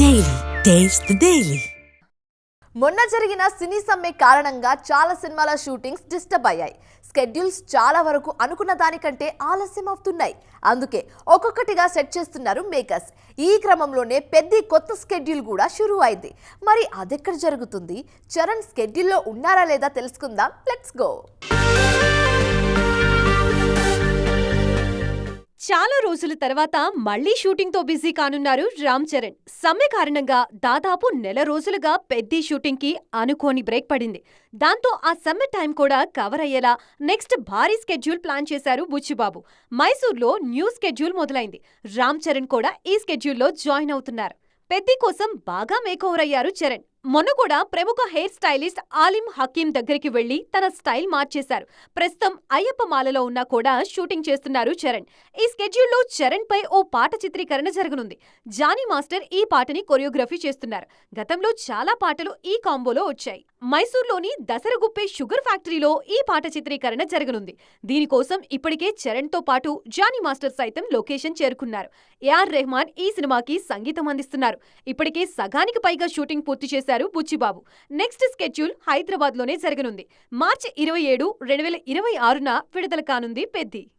Daily taste daily మొన్న జరిగిన సినీ సమ్మె కారణంగా చాలా సినిమాల షూటింగ్స్ డిస్టర్బ్ అయ్యాయి. స్కెడ్యూల్స్ చాలా వరకు అనుకున్న దానికంటే ఆలస్యం అవుతున్నాయి. అందుకే ఒక్కొక్కటిగా సెట్ చేస్తున్నారు మేకర్స్. ఈ క్రమంలోనే పెద్ద కొత్త స్కెడ్యూల్ కూడా షురూ అయింది. మరి అదెక్కడ జరుగుతుంది? చరణ్ స్కెడ్యూల్లో ఉన్నారా లేదా తెలుసుకుందాం. లెట్స్ గో చాలా రోజుల తర్వాత మళ్ళీ షూటింగ్తో బిజీ కానున్నారు రామ్ చరణ్. సమ్మె కారణంగా దాదాపు నెల రోజులుగా పెద్ది షూటింగ్కి అనుకోని బ్రేక్ పడింది. దాంతో ఆ సమ్మె టైం కూడా కవర్ అయ్యేలా నెక్స్ట్ భారీ స్కెడ్యూల్ ప్లాన్ చేశారు బుచ్చిబాబు. మైసూర్లో న్యూ స్కెడ్యూల్ మొదలైంది. రామ్ చరణ్ కూడా ఈ స్కెడ్యూల్లో జాయిన్ అవుతున్నారు. పెద్ది కోసం బాగా మేకోవర్ అయ్యారు చరణ్. మొన్న కూడా ప్రముఖ హెయిర్ స్టైలిస్ట్ ఆలిం హకీం దగ్గరికి వెళ్ళి తన స్టైల్ మార్చేశారు. ప్రస్తుతం అయ్యప్ప మాలలో ఉన్నా కూడా షూటింగ్ చేస్తున్నారు చరణ్. ఈ స్కెడ్యూల్లో చరణ్ పై ఓ పాట చిత్రీకరణ జరగనుంది. జానీ మాస్టర్ ఈ పాటని కొరియోగ్రఫీ చేస్తున్నారు. గతంలో చాలా పాటలు ఈ కాంబోలో వచ్చాయి. మైసూర్లోని దసరగుప్పే షుగర్ ఫ్యాక్టరీలో ఈ పాట చిత్రీకరణ జరగనుంది. దీనికోసం ఇప్పటికే చరణ్తో పాటు జానీ మాస్టర్ సైతం లొకేషన్ చేరుకున్నారు. ఏఆర్ రెహమాన్ ఈ సినిమాకి సంగీతం అందిస్తున్నారు. ఇప్పటికే సగానికి పైగా షూటింగ్ పూర్తి చేశారు. బుచ్చిబాబు. నెక్స్ట్ స్కెడ్యూల్ హైదరాబాద్లోనే జరగనుంది. మార్చి ఇరవై ఏడు రెండు వేల ఇరవై ఆరున విడుదల కానుంది పెద్ది.